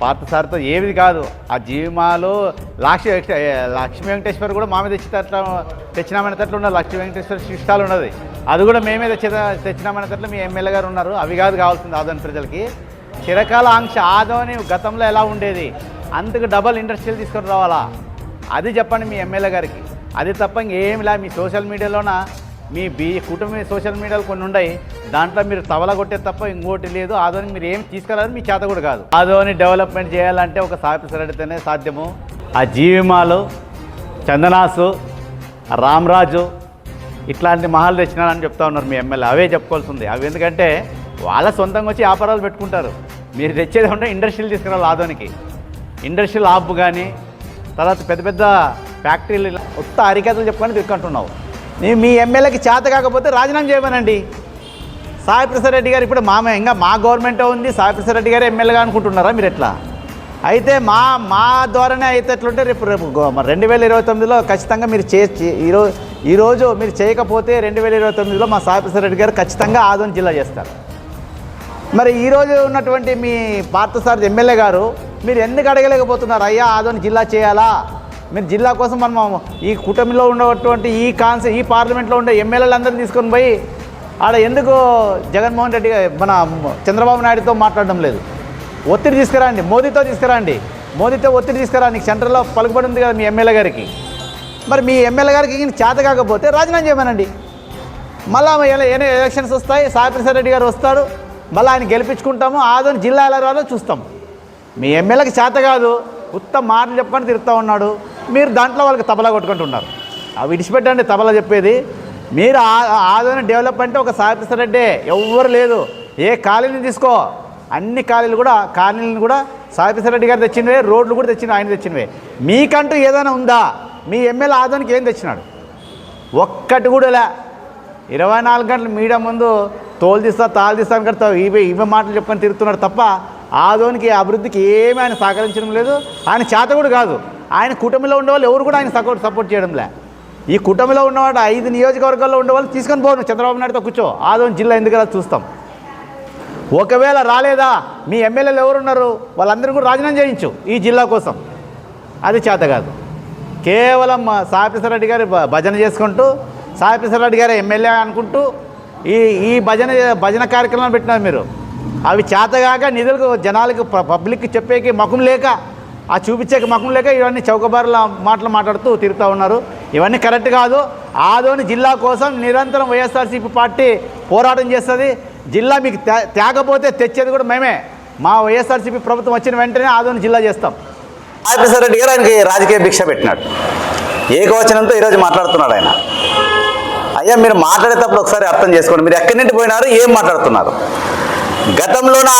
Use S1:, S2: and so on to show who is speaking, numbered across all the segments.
S1: పాత సార్తో ఏమిది కాదు. ఆ జీవిమాలు లక్ష్మి లక్ష్మీ వెంకటేశ్వర్ కూడా మా మీద తెచ్చినట్ల తెచ్చినామనే తట్లు ఉన్నది లక్ష్మీ వెంకటేశ్వర శిష్టాలు ఉన్నది అది కూడా మేమే తెచ్చి తెచ్చినామనే తట్లు మీ ఎమ్మెల్యే గారు ఉన్నారు. అవి కాదు కావాల్సింది ఆదోని ప్రజలకి. చిరకాల ఆంక్ష ఆదోని గతంలో ఎలా ఉండేది? అంతకు డబల్ ఇండస్ట్రీలు తీసుకొని రావాలా? అది చెప్పండి మీ ఎమ్మెల్యే గారికి. అది తప్ప ఇంకేమిలా మీ సోషల్ మీడియాలోన? మీ బీ కుటుంబ సోషల్ మీడియాలు కొన్ని ఉన్నాయి దాంట్లో మీరు తవల కొట్టే తప్ప ఇంకోటి లేదు. ఆదోని మీరు ఏం తీసుకురాలని మీ చేత కూడా కాదు. ఆదోని డెవలప్మెంట్ చేయాలంటే ఒక సాపిసరడితేనే సాధ్యము. ఆ జీవిమాలు చందనాసు రామ్రాజు ఇట్లాంటి మహాలు తెచ్చినారని చెప్తా ఉన్నారు మీ ఎమ్మెల్యే. అవే చెప్పుకోవాల్సి ఉంది అవి ఎందుకంటే వాళ్ళ సొంతంగా వచ్చి వ్యాపారాలు పెట్టుకుంటారు. మీరు తెచ్చేది ఉంటే ఇండస్ట్రీలు తీసుకురావాలి ఆదోనికి. ఇండస్ట్రియల్ ఆప్ కానీ తర్వాత పెద్ద పెద్ద ఫ్యాక్టరీలు కొత్త అరికథలు చెప్పుకొని తిరుక్కుంటున్నావు నేను మీ ఎమ్మెల్యేకి చేత కాకపోతే రాజీనామా చేయమనండి. సాయి ప్రసాద్ రెడ్డి గారు ఇప్పుడు మా ఇంకా మా గవర్నమెంట్ ఉంది. సాయి ప్రసాద్ రెడ్డి గారు ఎమ్మెల్యేగా అనుకుంటున్నారా మీరు ఎట్లా? అయితే మా మా ద్వారానే అయితే ఎట్లుంటే రేపు రేపు రెండు వేల ఇరవై తొమ్మిదిలో ఖచ్చితంగా మీరు చేసి చే- ఈరోజు ఈరోజు మీరు చేయకపోతే రెండు వేల ఇరవై తొమ్మిదిలో మా సాయి ప్రసాద్ రెడ్డి గారు ఖచ్చితంగా ఆదోని జిల్లా చేస్తారు. మరి ఈరోజు ఉన్నటువంటి మీ పార్థసారథి ఎమ్మెల్యే గారు మీరు ఎందుకు అడగలేకపోతున్నారు? అయ్యా ఆదోని జిల్లా చేయాలా? మీరు జిల్లా కోసం మనం ఈ కూటమిలో ఉన్నటువంటి ఈ కాన్సె ఈ పార్లమెంట్లో ఉండే ఎమ్మెల్యేలందరినీ తీసుకొని పోయి ఆడ ఎందుకు జగన్మోహన్ రెడ్డి మన చంద్రబాబు నాయుడుతో మాట్లాడడం లేదు? ఒత్తిడి తీసుకురండి మోదీతో తీసుకురండి. మోదీతో ఒత్తిడి తీసుకురా నీకు సెంటర్లో పలుకుబడి ఉంది కదా మీ ఎమ్మెల్యే గారికి. మరి మీ ఎమ్మెల్యే గారికి చేత కాకపోతే రాజీనామా చేయమనండి. మళ్ళా ఏమైనా ఎలక్షన్స్ వస్తాయి సాయిప్రసాద్ రెడ్డి గారు వస్తాడు మళ్ళీ ఆయన గెలిపించుకుంటాము ఆదోని జిల్లా ఎలా రాలో చూస్తాం. మీ ఎమ్మెల్యేకి చేత కాదు ఉత్తమ మాటలు చెప్పని తిరుగుతూ ఉన్నాడు. మీరు దాంట్లో వాళ్ళకి తబలా కొట్టుకుంటున్నారు. అవి విడిచిపెట్టండి తబలా చెప్పేది. మీరు ఆ- డెవలప్ అంటే ఒక సాయి ఎవ్వరు లేదు. ఏ కాలనీని తీసుకో. అన్ని కాలనీలు కూడా కాలనీలను కూడా సాయి రెడ్డి గారు తెచ్చినవే రోడ్లు కూడా తెచ్చిన ఆయన తెచ్చినవే. మీకంటూ ఏదైనా ఉందా? మీ ఎమ్మెల్యే ఆదోనికి ఏం తెచ్చినాడు? ఒక్కటి కూడా లే. ఇరవై నాలుగు గంటలు మీడియా ముందు తోలు తీస్తా తాళ్ళు తీస్తా అని కడతావు. ఇవే ఇవే మాటలు చెప్పుకొని తిరుగుతున్నాడు తప్ప ఆదోనికి అభివృద్ధికి ఏమీ ఆయన సహకరించడం లేదు. ఆయన చేత కూడా కాదు. ఆయన కూటమిలో ఉండేవాళ్ళు ఎవరు కూడా ఆయన సపోర్ట్ సపోర్ట్ చేయడం లే ఈ కూటమిలో ఉన్నవాడు ఐదు నియోజకవర్గాల్లో ఉండేవాళ్ళు తీసుకొని పోను. చంద్రబాబు నాయుడుతో కూర్చో. ఆదోని జిల్లా ఎందుకు చూస్తాం. ఒకవేళ రాలేదా? మీ ఎమ్మెల్యేలు ఎవరున్నారు? వాళ్ళందరూ కూడా రాజీనామా చేయించు ఈ జిల్లా కోసం. అది చేత కాదు. కేవలం మా సాయిప్రసాద్ రెడ్డి గారి భ- భజన చేసుకుంటూ సాయిప్రసాద్ రెడ్డి గారి ఎమ్మెల్యే అనుకుంటూ ఈ ఈ భజన భజన కార్యక్రమాలు పెట్టినారు మీరు. అవి చేతగాక నిధులకు జనాలకు పబ్లిక్కి చెప్పేకి మకం లేక ఆ చూపించే మకం లేక ఇవన్నీ చౌకబారుల మాటలు మాట్లాడుతూ తిరుగుతూ ఉన్నారు. ఇవన్నీ కరెక్ట్ కాదు. ఆదోని జిల్లా కోసం నిరంతరం వైఎస్ఆర్సీపీ పార్టీ పోరాటం చేస్తుంది. జిల్లా మీకు తేకపోతే తెచ్చేది కూడా మేమే. మా వైఎస్ఆర్సీపీ ప్రభుత్వం వచ్చిన వెంటనే ఆదోని జిల్లా చేస్తాం.
S2: రాజశేఖర రెడ్డి గారు ఆయనకి రాజకీయ భిక్ష పెట్టినాడు. ఏకవచనంతో ఈరోజు మాట్లాడుతున్నాడు ఆయన. అయ్యా మీరు మాట్లాడేటప్పుడు ఒకసారి అర్థం చేసుకోండి. మీరు ఎక్కడి నుండి పోయినారు? ఏం మాట్లాడుతున్నారు? గతంలోన?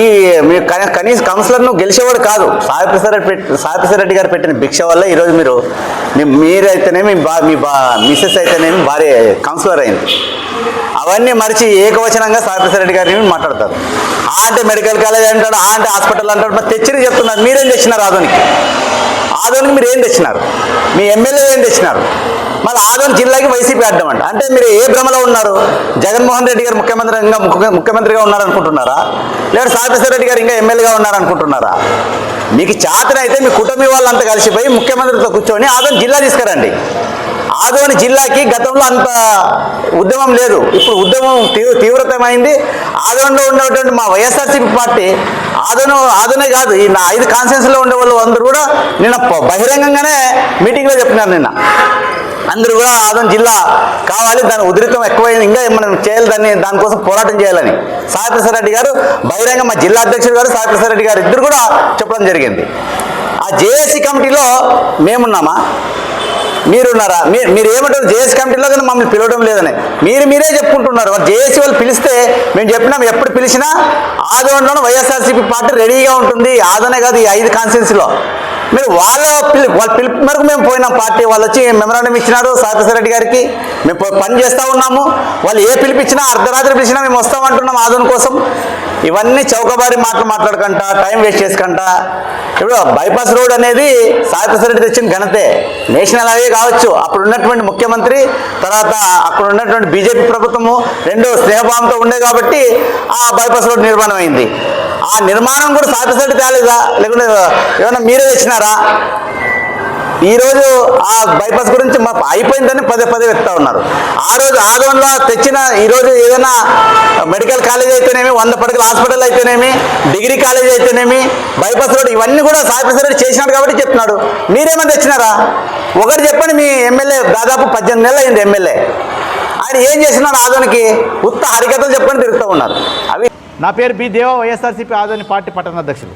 S2: ఈ మీరు కనీస కౌన్సిలర్ను గెలిచేవాడు కాదు. సాయిప్రసాద్ రెడ్డి పెట్టి సాయిప్రసాద్ రెడ్డి గారు పెట్టిన భిక్ష వల్ల ఈరోజు మీరు మీరైతేనేమి బా మీ బా మిస్సెస్ అయితేనేమి భారీ కౌన్సిలర్ అయింది. అవన్నీ మరిచి ఏకవచనంగా సాయిప్రసాద్ రెడ్డి గారిని మాట్లాడతారు. ఆ అంటే మెడికల్ కాలేజ్ అంటాడు ఆ అంటే హాస్పిటల్ అంటాడు మరి తెచ్చిరి చెప్తున్నారు. మీరేం తెచ్చినారు ఆదోనికి? ఆదోనికి మీరు ఏం తెచ్చినారు? మీ ఎమ్మెల్యే ఏం తెచ్చినారు? మళ్ళీ ఆదోని జిల్లాకి వైసీపీ అడ్డం అంటే మీరు ఏ భ్రమలో ఉన్నారు? జగన్మోహన్ రెడ్డి గారు ముఖ్యమంత్రిగా ముఖ్య- ముఖ్యమంత్రిగా ఉన్నారనుకుంటున్నారా? లేదా సాయిప్రసాద్ రెడ్డి గారు ఇంకా ఎమ్మెల్యేగా ఉన్నారనుకుంటున్నారా? మీకు చేతనైతే మీ కుటుంబీ వాళ్ళంతా కలిసిపోయి ముఖ్యమంత్రితో కూర్చొని ఆదోని జిల్లా తీసుకురండి. ఆదోని జిల్లాకి గతంలో అంత ఉద్యమం లేదు. ఇప్పుడు ఉద్యమం తీవ్ర తీవ్రతమైంది. ఆదోనిలో ఉన్నటువంటి మా వైఎస్ఆర్సీపీ పార్టీ ఆదోను ఆదోనే కాదు. ఈ నా ఐదు కాన్ఫరెన్స్లో ఉండే వాళ్ళు అందరూ కూడా నిన్న బహిరంగంగానే మీటింగ్లో చెప్పినారు నిన్న. అందరూ కూడా ఆదం జిల్లా కావాలి దాని ఉధృతం ఎక్కువైంది. ఇంకా మనం చేయాలి దాన్ని దానికోసం పోరాటం చేయాలని. సాయిప్రసాద్ రెడ్డి గారు బహిరంగ మా జిల్లా అధ్యక్షుడు గారు సాయిప్రసాద్ రెడ్డి గారు ఇద్దరు కూడా చెప్పడం జరిగింది. ఆ జేఏసీ కమిటీలో మేమున్నామా? మీరున్నారా? మీరు మీరు ఏమంటారు? జేఎస్ కమిటీలో కానీ మమ్మల్ని పిలవడం లేదని. మీరు మీరే చెప్పుకుంటున్నారు. జేఏసీ వాళ్ళు పిలిస్తే మేము చెప్పినాం ఎప్పుడు పిలిచినా ఆదోళనలో వైఎస్ఆర్సీపీ పార్టీ రెడీగా ఉంటుంది. ఆదనే కాదు ఈ ఐదు కాన్స్టిట్యున్సీలో. మీరు వాళ్ళ పిలి వాళ్ళ పిలుపు మేరకు మేము పోయినాం పార్టీ. వాళ్ళు వచ్చి మెమరాండం ఇచ్చినారు సాయిప్రసాద్ రెడ్డి గారికి. మేము పని చేస్తూ ఉన్నాము. వాళ్ళు ఏ పిలిపించినా అర్ధరాత్రి పిలిచినా మేము వస్తామంటున్నాం ఆదోన్ కోసం. ఇవన్నీ చౌకబారి మాటలు మాట్లాడకంట టైం వేస్ట్ చేసుకుంటా. ఇప్పుడు బైపాస్ రోడ్ అనేది సాయిప్రసాద్ రెడ్డి తెచ్చిన ఘనతే. నేషనల్ హైవే కావచ్చు. అప్పుడు ఉన్నటువంటి ముఖ్యమంత్రి తర్వాత అక్కడ ఉన్నటువంటి బీజేపీ ప్రభుత్వము రెండు స్నేహభావంతో ఉండే కాబట్టి ఆ బైపాస్ రోడ్ నిర్మాణం అయింది ఆ నిర్మాణం కూడా సాటిస్ఫైడ్ తేలేదా? లేకుంటే ఏమైనా మీరే తెచ్చినారా? ఈరోజు ఆ బైపాస్ గురించి మా అయిపోయిందని పదే పదే వెళ్తా ఉన్నారు. ఆ రోజు ఆగంలో తెచ్చిన ఈరోజు ఏదైనా మెడికల్ కాలేజ్ అయితేనేమి వంద పడకల హాస్పిటల్ అయితేనేమి డిగ్రీ కాలేజ్ అయితేనేమి బైపాస్ రోడ్ ఇవన్నీ కూడా సాయిప్రసాద్ రెడ్డి చేసినాడు కాబట్టి చెప్తున్నాడు. మీరేమైనా తెచ్చినారా? ఒకటి చెప్పండి మీ ఎమ్మెల్యే దాదాపు పద్దెనిమిది నెలలు అయింది ఎమ్మెల్యే. ఆయన ఏం చేసినాడు ఆదోనికి? ఉత్త హరికథలు చెప్పని తిరుగుతూ ఉన్నారు. అవి
S1: నా పేరు బి దేవా వైఎస్ఆర్సీపీ ఆదోని పార్టీ పట్టణ అధ్యక్షులు.